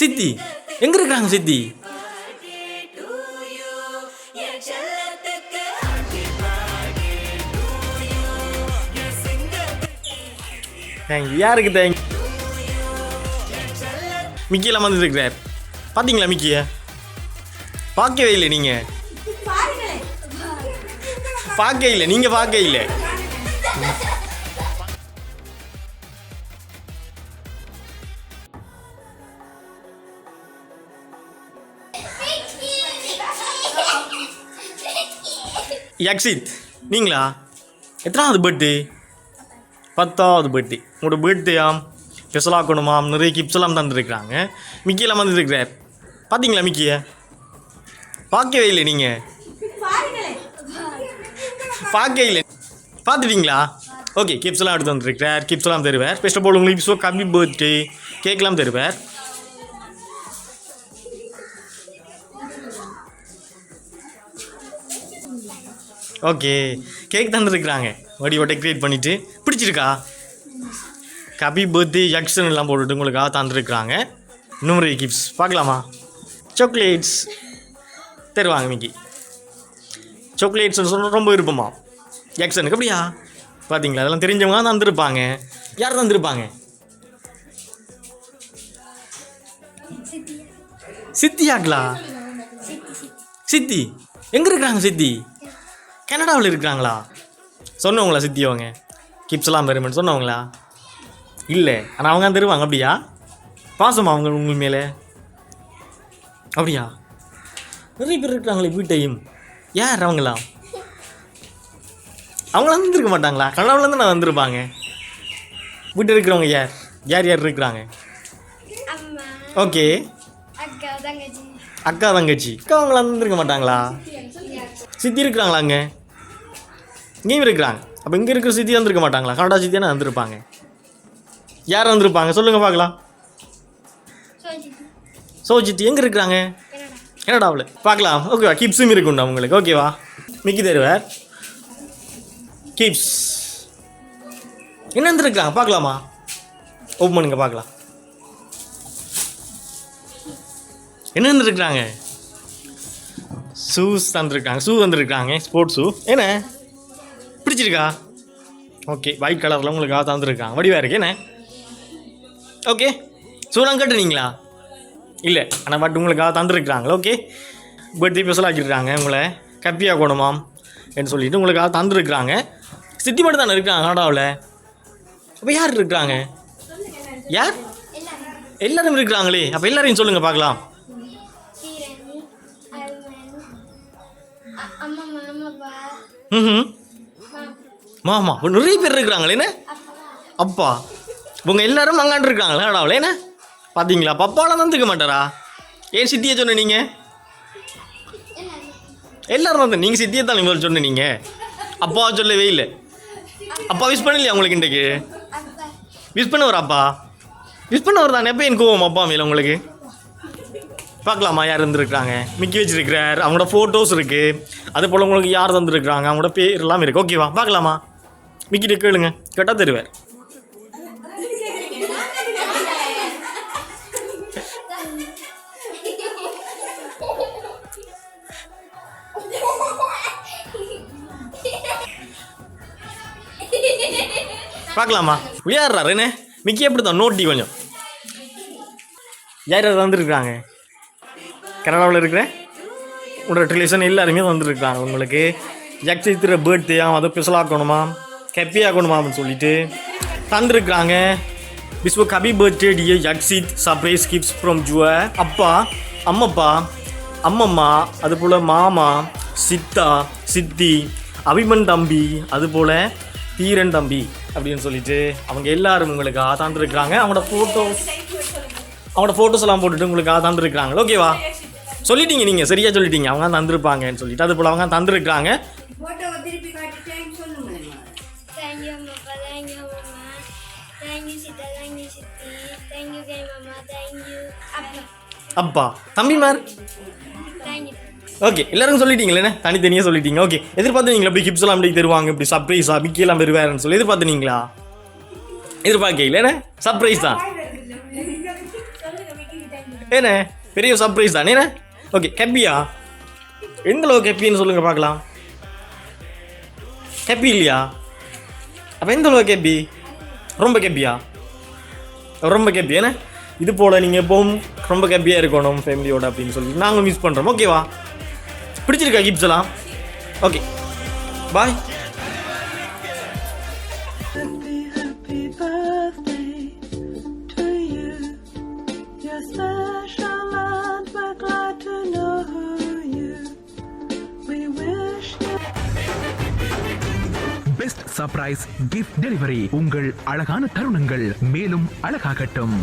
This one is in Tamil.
சித்தி எங்க இருக்காங்க சித்தி? தேங்க்யூ யாருக்கு தேங்க் மிக்கியெல்லாம் வந்துட்டு இருக்கிறார். பார்த்தீங்களா மிக்கிய பார்க்கவே இல்லை நீங்கள் பார்க்க இல்லை. நீங்கள் பார்க்க இல்லை. யக்ஷித் நீங்களா? எத்தனாவது பர்த்டே பத்தாவது பர்த்டே உங்களோட பர்த்டேயாம் ஸ்பெஷலாக்கணுமாம் நிறைய கிப்ஸ் எல்லாம் தந்துருக்குறாங்க. மிக்கியெல்லாம் வந்துருக்கிறார் பார்த்தீங்களா மிக்கிய? பார்க்கவே இல்லை நீங்கள் பார்க்க இல்லை. பார்த்துட்டீங்களா ஓகே கிப்ஸ் எல்லாம் எடுத்து வந்துருக்கிறார் கிப்ஸ் எல்லாம் தருவார். ஃபர்ஸ்ட் ஆஃப் ஆல் உங்களுக்கு ஸோ கம்மி பர்த்டே கேக்லாம் தருவார். ஓகே. கேக் தந்துருக்குறாங்க. வடிவ டெக்ரேட் பண்ணிவிட்டு பிடிச்சிருக்கா? கபி பர்த்டே ஜங்ஷன் எல்லாம் போட்டுட்டு உங்களுக்காக தந்துருக்குறாங்க. இன்னும் கிஃப்ட்ஸ் பார்க்கலாமா? சாக்லேட்ஸ் தருவாங்க இன்னைக்கு. சாக்லேட்ஸ்னு சொன்னால் ரொம்ப விருப்பமா? ஜாக்சனுக்கு அப்படியா? பார்த்தீங்களா அதெல்லாம் தெரிஞ்சவங்க தான் தந்திருப்பாங்க. யார் தந்திருப்பாங்க? சித்தியாக்களா சித்தி. எங்கே இருக்கிறாங்க சித்தி? கனடாவில் இருக்கிறாங்களா? சொன்னவங்களா சித்தி அவங்க கிப்ஸ் எல்லாம் பெருமைன்னு சொன்னவங்களா? இல்லை. ஆனால் அவங்க தான் தருவாங்க அப்படியா? பாசமா அவங்க உங்கள் மேலே? அப்படியா? நிறைய பேர் இருக்கிறாங்களே வீட்டையும். யார் அவங்களா? அவங்களாம் வந்திருக்க மாட்டாங்களா? கனவுலேருந்து நான் வந்திருப்பாங்க. வீட்டில் இருக்கிறவங்க யார்? யார் யார் இருக்கிறாங்க? ஓகே. அக்கா தங்கச்சி. அக்கா தங்கச்சி. அக்கா அவங்களாம் வந்திருக்க மாட்டாங்களா? சித்தி இருக்கிறாங்களாங்க? இங்கேயும் இருக்கிறாங்க. அப்போ இங்கே இருக்கிற சித்தி வந்திருக்க மாட்டாங்களா? கனடா சித்தி தானே வந்திருப்பாங்க. யார் வந்திருப்பாங்க? சொல்லுங்கள் பார்க்கலாம். சோஜி எங்கே இருக்கிறாங்க? என்னடா கனடாவில். பார்க்கலாம். ஓகேவா கிப்ஸும் இருக்குண்டா உங்களுக்கு. ஓகேவா மிக்கி தருவார். கிப்ஸ். என்ன இருந்திருக்காங்க பார்க்கலாமா? ஓப்பன் பண்ணுங்க பார்க்கலாம். என்ன இருந்துருக்குறாங்க ஷூஸ் தந்துருக்காங்க. ஷூ தந்துருக்காங்க. ஸ்போர்ட்ஸ் ஷூ என்ன? பிடிச்சிருக்கா? ஓகே ஒயிட் கலரில் உங்களுக்காக தந்துருக்காங்க. வடிவாக இருக்கு. என்ன? ஓகே ஷூலாம் கட்டுனீங்களா? இல்லை. ஆனால் பட் உங்களுக்காக தந்துருக்குறாங்களா ஓகே பர்த்டே ஸ்பெஷல் ஆக்கியிருக்காங்க உங்களை. கப்பியாக கொடுமாம் என்று சொல்லிட்டு உங்களுக்காக தந்துருக்குறாங்க. சித்தி மட்டும் தானே இருக்காங்க கனடாவில்? அப்போ யார் இருக்கிறாங்க யார்? எல்லாரும் இருக்கிறாங்களே அப்போ எல்லாரையும் சொல்லுங்கள் பார்க்கலாம். ம் மாமா நிறைய பேர் இருக்கிறாங்களே என்ன? அப்பா உங்க எல்லாரும் அங்காண்டு இருக்காங்களா கனடாவில் என்ன? பார்த்தீங்களா பப்பாலாம் தந்துக்க மாட்டாரா? ஏன் சித்தியை சொன்ன நீங்கள் எல்லாரும் வந்து நீங்கள் சித்தியை தான் நீங்கள் சொன்ன நீங்கள் அப்பா சொல்லவே இல்லை. அப்பா விஷ் பண்ணலையா உங்களுக்கு இன்றைக்கு? அப்பா. விஷ் பண்ணவர் அப்பா? விஷ் பண்ணவர் தானே? எப்போ எனக்கு கோவம் அப்பா மேல உங்களுக்கு? பார்க்கலாமா? யார் இருந்திருக்கிறாங்க? மிக்கி வச்சிருக்கிறார். அவங்களோட ஃபோட்டோஸ் இருக்குது அது போல் உங்களுக்கு யார் தந்துருக்குறாங்க? அவங்களோட பேர் எல்லாம் இருக்குது ஓகேவா பார்க்கலாமா? மிக்கிட்ட கேளுங்க. கேட்டால் தருவார். பார்க்கலாமா? விளையாடுறாருன்னு மிக்கி எப்படி தான் நோட்டி கொஞ்சம். யார் யார் வந்திருக்காங்க கனடாவில் இருக்கிற உங்களோட ரிலேஷன் எல்லாருமே வந்துருக்காங்க உங்களுக்கு. ஜக்சித்திர பர்த்டே அதை ஸ்பெஷல் ஆக்கணுமா ஹாப்பி அப்படின்னு சொல்லிட்டு தந்திருக்காங்க. விஸ்வ கபி பர்த்டே டிஏ ஜக்சித் சர்ப்ரைஸ் கிப்ஸ் ஃப்ரம் ஜுவ அப்பா அம்மப்பா அம்மம்மா அதுபோல் மாமா சித்தா சித்தி அபிமன் தம்பி அதுபோல் தீரன் தம்பி அப்படின்னு சொல்லிட்டு அவங்க எல்லாரும் உங்களுக்கு ஆதாந்துருக்குறாங்க அவங்களோட ஃபோட்டோஸ் அவங்களோட ஃபோட்டோஸ் எல்லாம் போட்டுட்டு உங்களுக்கு ஆதாந்துருக்குறாங்க ஓகேவா சொல்லிட்டீங்க நீங்கள் சரியா சொல்லிட்டீங்க. அவங்க தந்திருப்பாங்கன்னு சொல்லிட்டு அது போல் அவங்க தந்துருக்குறாங்க. போட்டோவை திருப்பி காட்டிட்டேன்னு சொல்லுங்க. தேங்க்யூ அம்மாப்பா தேங்க்யூ அம்மா தேங்க்யூ சித்தா தேங்க்யூ சித்தி தேங்க்யூ கை மாமா தேங்க்யூ அப்பா அப்பா தம்பிமார் ஓகே எல்லாரும் சொல்லிட்டீங்களே தனித்தனியாக சொல்லிட்டீங்க. ஓகே எதிர்பார்த்து நீங்களா இப்படி கிப்ஸ் எல்லாம் இப்படி தருவாங்க இப்படி சர்ப்ரைஸா மிக்கியெல்லாம் பெறுவாருன்னு சொல்லி எதிர்பார்த்துனீங்களா எதிர்பார்க்கல என்ன? சர்ப்ரைஸ் தான் என்ன? பெரிய சர்ப்ரைஸ் தான் என்ன? ஓகே கெப்பியா எந்த அளவுக்கு கெப்பின்னு சொல்லுங்க பார்க்கலாம். கெப்பி இல்லையா? அப்போ எந்த அளவுக்கு கெப்பி ரொம்ப கெப்பியா ரொம்ப கெப்பி என்ன? இது போல் நீங்கள் எப்பவும் ரொம்ப கெப்பியாக இருக்கணும் ஃபேமிலியோட அப்படின்னு சொல்லி நாங்கள் மிஸ் பண்ணுறோம் ஓகேவா பிடிச்சிருக்கா கிப்ஸ் எல்லாம்? Okay bye Happy, birthday to you. your special surprise gift delivery உங்கள் அழகான தருணங்கள் மேலும் அழகாகட்டும்.